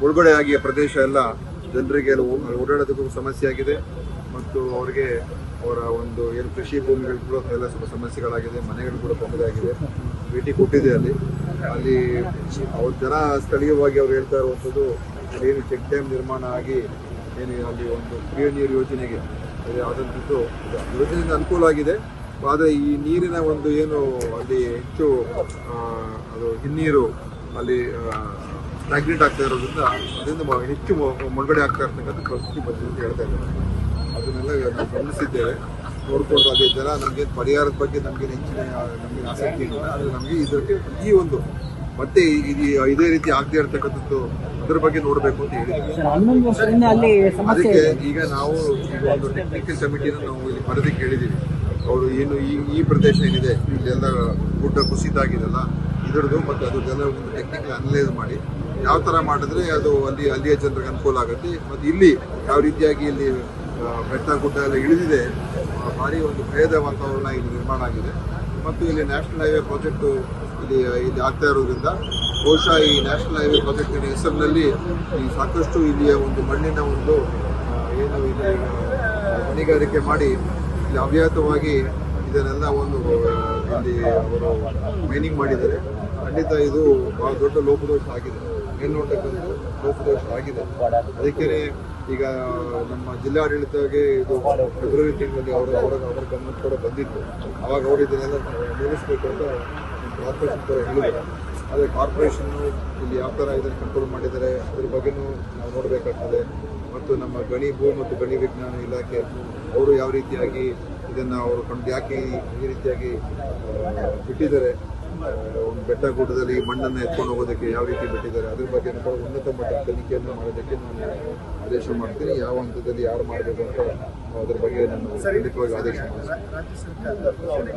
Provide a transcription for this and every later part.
ಮುಳುಗಡೆ ಆಗಿಯ ಪ್ರದೇಶ ಎಲ್ಲ ಜನರಿಗೆ ಓಡಾಡೋದಕ್ಕೂ ಸಮಸ್ಯೆ ಆಗಿದೆ. ಮತ್ತು ಅವರಿಗೆ ಅವರ ಒಂದು ಏನು ಕೃಷಿ ಭೂಮಿಗಳು ಕೂಡ ಎಲ್ಲ ಸ್ವಲ್ಪ ಸಮಸ್ಯೆಗಳಾಗಿದೆ, ಮನೆಗಳು ಕೂಡ ತೊಂದರೆಯಾಗಿದೆ. ಭೇಟಿ ಕೊಟ್ಟಿದೆ ಅಲ್ಲಿ. ಅಲ್ಲಿ ಅವ್ರ ಜನ ಸ್ಥಳೀಯವಾಗಿ ಅವ್ರು ಹೇಳ್ತಾ ಇರುವಂಥದ್ದು ಏನು ಚೆಕ್ ಡ್ಯಾಮ್ ನಿರ್ಮಾಣ ಆಗಿ ಏನು ಅಲ್ಲಿ ಒಂದು ಕುಡಿಯೋ ನೀರು ಯೋಜನೆಗೆ ಆದಂಥದ್ದು ಯೋಜನೆಯಿಂದ ಅನುಕೂಲ ಆಗಿದೆ. ಆದರೆ ಈ ನೀರಿನ ಒಂದು ಏನು ಅಲ್ಲಿ ಹೆಚ್ಚು ಅದು ಹಿನ್ನೀರು ಅಲ್ಲಿ ಸ್ಟಾಗ್ನೆಂಟ್ ಆಗ್ತಾ ಇರೋದ್ರಿಂದ ಅದರಿಂದ ಹೆಚ್ಚು ಮುಳುಗಡೆ ಆಗ್ತಾ ಇರ್ತಕ್ಕಂಥ ಪರಿಸ್ಥಿತಿ ಬಂದಿದೆ ಅಂತ ಹೇಳ್ತಾ ಇದ್ದಾರೆ. ಅದನ್ನೆಲ್ಲ ನಾವು ಗಮನಿಸಿದ್ದೇವೆ. ನೋಡ್ಕೊಂಡು ಅದೇ ಜನ ನಮಗೆ ಪರಿಹಾರದ ಬಗ್ಗೆ ನಮಗೆ ಹೆಚ್ಚಿನ ನಮಗೆ ಆಸಕ್ತಿ ಇಲ್ಲ. ಆದರೆ ನಮಗೆ ಇದಕ್ಕೆ ಈ ಒಂದು ಮತ್ತೆ ಇದು ಇದೇ ರೀತಿ ಆಗದೆ ಇರತಕ್ಕಂಥದ್ದು ಅದ್ರ ಬಗ್ಗೆ ನೋಡಬೇಕು ಅಂತ ಹೇಳಿದ್ದೀವಿ. ಅದಕ್ಕೆ ಈಗ ನಾವು ಒಂದು ಟೆಕ್ನಿಕಲ್ ಕಮಿಟಿನ ನಾವು ಇಲ್ಲಿ ವರದಿ ಕೇಳಿದ್ದೀವಿ. ಅವರು ಏನು ಈ ಈ ಪ್ರದೇಶ ಏನಿದೆ ಇಲ್ಲೆಲ್ಲ ಗುಡ್ಡ ಕುಸಿತ ಆಗಿದೆಲ್ಲ ಇದರದ್ದು ಮತ್ತು ಅದ್ರದ್ದೆಲ್ಲ ಒಂದು ಟೆಕ್ನಿಕಲ್ ಅನಲೈಸ್ ಮಾಡಿ ಯಾವ ಥರ ಮಾಡಿದ್ರೆ ಅದು ಅಲ್ಲಿ ಅಲ್ಲಿಯ ಜನರಿಗೆ ಅನುಕೂಲ ಆಗುತ್ತೆ. ಮತ್ತು ಇಲ್ಲಿ ಯಾವ ರೀತಿಯಾಗಿ ಇಲ್ಲಿ ಬೆಟ್ಟ ಗುಡ್ಡ ಎಲ್ಲ ಇಳಿದಿದೆ ಭಾರಿ ಒಂದು ಭಯದ ವಾತಾವರಣ ಇಲ್ಲಿ ನಿರ್ಮಾಣ ಆಗಿದೆ. ಮತ್ತು ಇಲ್ಲಿ ನ್ಯಾಷನಲ್ ಹೈವೇ ಪ್ರಾಜೆಕ್ಟು ಇಲ್ಲಿ ಇಲ್ಲಿ ಆಗ್ತಾ ಇರೋದ್ರಿಂದ ಬಹುಶಃ ಈ ನ್ಯಾಷನಲ್ ಹೈವೇ ಪ್ರಾಜೆಕ್ಟಿನ ಹೆಸರಿನಲ್ಲಿ ಈ ಸಾಕಷ್ಟು ಇಲ್ಲಿಯ ಒಂದು ಮಣ್ಣಿನ ಒಂದು ಏನು ಇಲ್ಲಿ ಗಣಿಗಾರಿಕೆ ಮಾಡಿ ಇಲ್ಲಿ ಅವ್ಯಾತವಾಗಿ ಇದನ್ನೆಲ್ಲ ಒಂದು ಇಲ್ಲಿ ಅವರು ಮೈನಿಂಗ್ ಮಾಡಿದ್ದಾರೆ. ಖಂಡಿತ ಇದು ಬಹಳ ದೊಡ್ಡ ಲೋಪದೋಷ ಆಗಿದೆ. ಮೇಲ್ನೋಟಕ್ಕಂತೂ ಲೋಪದೋಷ ಆಗಿದೆ. ಅದಕ್ಕೆ ಈಗ ನಮ್ಮ ಜಿಲ್ಲಾಡಳಿತಕ್ಕೆ ಇದು ಫೆಬ್ರವರಿ ತಿಂಗಳಲ್ಲಿ ಅವರು ಅವರ ಅವರ ಗಮನ ಕೂಡ ಬಂದಿತ್ತು. ಅವಾಗ ಅವರು ಇದನ್ನೆಲ್ಲ ನಿಲ್ಲಿಸಬೇಕು ಅಂತ ಕಾರ್ಪೊರೇಷನ್ ಕೂಡ ಹೇಳಿದ್ದಾರೆ ಆದರೆ ಕಾರ್ಪೊರೇಷನ್ನು ಇಲ್ಲಿ ಯಾವ ಥರ ಇದನ್ನು ಕಂಟ್ರೋಲ್ ಮಾಡಿದ್ದಾರೆ, ಅದ್ರ ಬಗ್ಗೆನೂ ನಾವು ನೋಡಬೇಕಾಗ್ತದೆ. ಮತ್ತು ನಮ್ಮ ಗಣಿ ಭೂ ಮತ್ತು ಗಣಿ ವಿಜ್ಞಾನ ಇಲಾಖೆ ಅವರು ಯಾವ ರೀತಿಯಾಗಿ ಇದನ್ನು ಅವರು ಕಂಡು ಯಾಕೆ ಈ- ರೀತಿಯಾಗಿ ಬಿಟ್ಟಿದ್ದಾರೆ ಒಂದು ಬೆಟ್ಟ ಗುಡ್ಡದಲ್ಲಿ ಮಣ್ಣನ್ನು ಎತ್ಕೊಂಡು ಹೋಗೋದಕ್ಕೆ ಯಾವ ರೀತಿ ಬಿಟ್ಟಿದ್ದಾರೆ ಅದ್ರ ಬಗ್ಗೆ ಕೂಡ ಉನ್ನತ ಮಟ್ಟದ ತನಿಖೆಯನ್ನು ಮಾಡೋದಕ್ಕೆ ನಾನು ಆದೇಶ ಮಾಡ್ತೀನಿ. ಯಾವ ಹಂತದಲ್ಲಿ ಯಾರು ಮಾಡಬೇಕು ಅಂತ ಅದ್ರ ಬಗ್ಗೆ ನಾನು ಖಂಡಿತವಾಗಿ ಆದೇಶ ಮಾಡ್ತೀನಿ.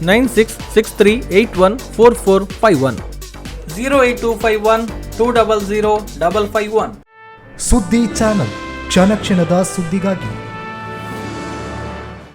8105973951 9481644951 9663814451 08251 200 551 ಸುದ್ದಿ ಚಾನಲ್ ಕ್ಷಣ ಕ್ಷಣದ ಸುದ್ದಿಗಾಗಿ